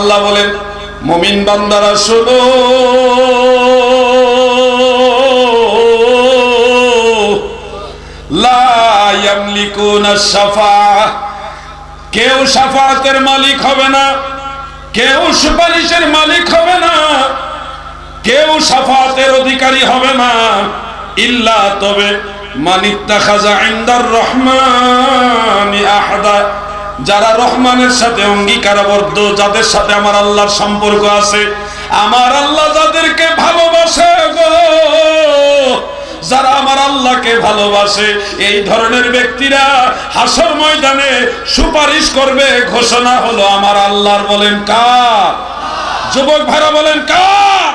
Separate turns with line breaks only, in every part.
আল্লাহ বলেন, মমিন বান্দারা, শোনো। কেউ সাফাতের মালিক হবে না, কেউ সুপারিশের মালিক হবে না, কেউ সাফাতের অধিকারী হবে না, ইল্লা তবে মানিত্তা খাজা ইন্দার রহমান আহাদা। যারা রহমানের সাথে অঙ্গীকারাবদ্ধ, যাদের সাথে আমার আল্লাহর সম্পর্ক আছে, আমার আল্লাহ যাদেরকে ভালোবাসে গো। যারা আমার আল্লাহকে ভালোবাসে, এই ধরনের ব্যক্তিরা হাসর ময়দানে সুপারিশ করবে, ঘোষণা হলো আমার আল্লাহর বলেন কার? যুবক ভাইরা বলেন কার?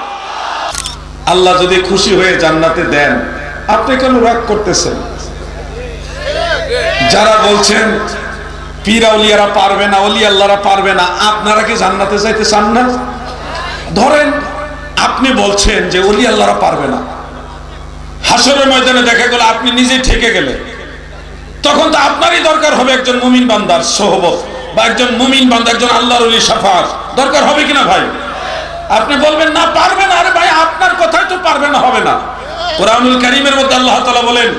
আল্লাহ যদি খুশি হয়ে জান্নাতে দেন, আপনি কেন রাগ করতেছেন? যারা বলছেন পীর আউলিয়ারা পারবে না অলি আল্লাহরা পারবে না। আপনারা কি জান্নাতে যাইতে চান না? ধরেন, আপনি বলছেন যে অলি আল্লাহরা পারবে না। হাসরের ময়দানে দেখা গেল আপনি নিজে ঠেকে গেলে। তখন তো আপনারই দরকার হবে একজন মুমিন বান্দার সহবত বা একজন মুমিন বান্দা, একজন আল্লাহর সাফার দরকার হবে কিনা ভাই? আপনি বলবেন, না পারবেন আরে ভাই, আপনার কথাই তো পারবে না, হবে না। কোরআনুল কারীমের মধ্যে আল্লাহ তাআলা বলেন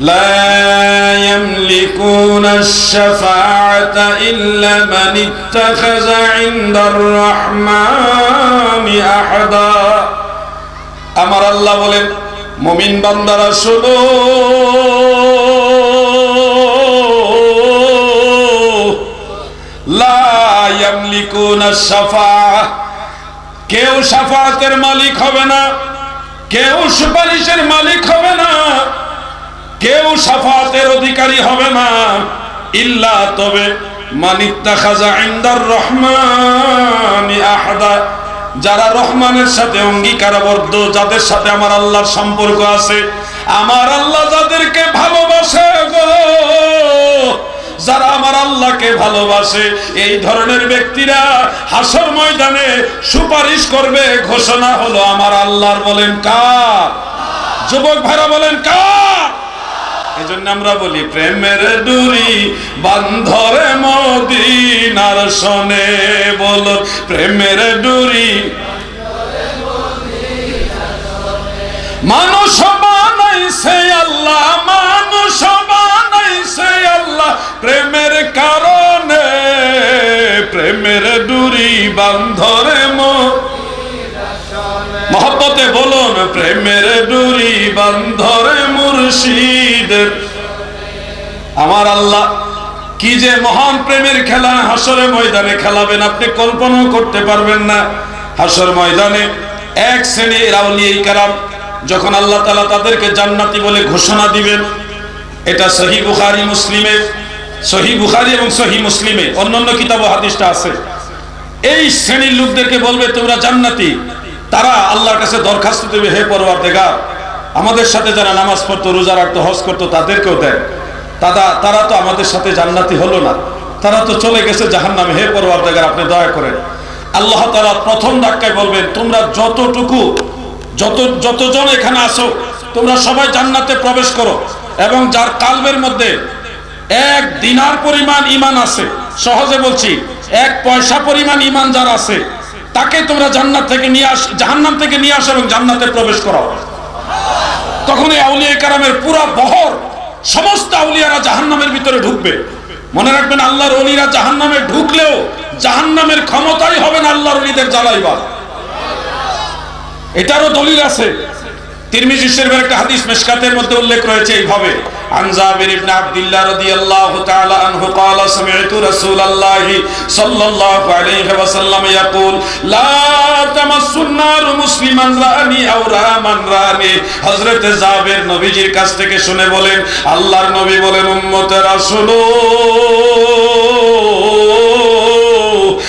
لا يملكون الشفاعة إلا من اتخذ عند الرحمن أحدا আমার আল্লাহ বলেন মুমিন বান্দারা শোনো লা ইয়ামলিকুনা শাফাআহ কেউ সাফাতের মালিক হবে না কেউ সুপারিশের মালিক হবে না কেউ সাফাতের অধিকারী হবে না। ইল্লা তবে যারা রহমানের সাথে অঙ্গীকারাবদ্ধ, যাদের সাথে আমার আল্লাহর সম্পর্ক আছে, আমার আল্লাহ যাদেরকে ভালোবাসে গো। যারা আমার আল্লাহকে ভালোবাসে, এই ধরনের ব্যক্তিরা হাসর ময়দানে সুপারিশ করবে, ঘোষণা হলো আমার আল্লাহর বলেন কার? যুবক ভাইরা বলেন কার? এজন্য আমরা বলি, প্রেমের ডুরি বান্ধরে মদিনার শোনে বলো, প্রেমের ডুরি মানুষ বানাইছে আল্লাহ, মানুষ বানাইছে আল্লাহ, প্রেমের কারণে, প্রেমের ডুরি বান্ধরে মহব্বতে বলুন, প্রেমের ডুরি বান্ধরে মুর্শিদের আমার আল্লাহ কি যে মহান প্রেমের খেলা হাসরে ময়দানে খেলাবেন, আপনি কল্পনাও করতে পারবেন না। হাসর ময়দানে এক শ্রেণির আউলিয়া কারাম যখন আল্লাহ তালা তাদেরকে জান্নাতি বলে ঘোষণা দিবেন, এটা সহি বুখারি, মুসলিমে, সহি বুখারি এবং সহি মুসলিমে, অন্যান্য কিতাব হাদিসটা আছে। এই শ্রেণির লোকদেরকে বলবে, তোমরা জান্নাতি, তারা আল্লাহর কাছে দরখাস্ত দেবে, হে পরওয়ার দেগার আমাদের সাথে যারা নামাজ পড়তো, রোজা রাখতো, হজ করতো, তাদেরকেও দেয় তারা তারা তো আমাদের সাথে জান্নাতি হলো না। তারা তো চলে গেছে জাহান নামে হে পরওয়ার দেগার আপনি দয়া করেন। আল্লাহ তালা প্রথম ধাক্কায় বলবেন, তোমরা যতটুকু, যত, যতজন এখানে আসো তোমরা সবাই জান্নাতে প্রবেশ করো। এবং যার কালবের মধ্যে এক দিনার পরিমাণ ইমান আছে, সহজে বলছি, এক পয়সা পরিমাণ ইমান যার আছে, তাকে তোমরা জান্নাত থেকে নিয়ে আস, জাহান্নাম থেকে নিয়ে আসো এবং জান্নাতে প্রবেশ করাও। তখন এই আউলিয়া কারামের পুরো বহর সমস্ত আউলিয়ারা জাহান নামের ভিতরে ঢুকবে। মনে রাখবেন, আল্লাহর অলিরা জাহান নামে ঢুকলেও জাহান নামের ক্ষমতাই হবে না আল্লাহর অলিদের জ্বালাইবার এটারও দলিল আছে। তিরমিজি একটা হাদিস মেশকাতের মধ্যে উল্লেখ রয়েছে এইভাবে, আন জাবির ইবনে আব্দুল্লাহ রাদিয়াল্লাহু তাআলা قال سمعت رسول الله صلى الله عليه وسلم يقول لا تمس النار مسلما راني او را من راني হযরত জাবের নবীজির কাছ থেকে শুনে বলেন আল্লাহর নবী বলেন উম্মতেরা শুনো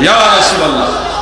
ইয়া রাসূলুল্লাহ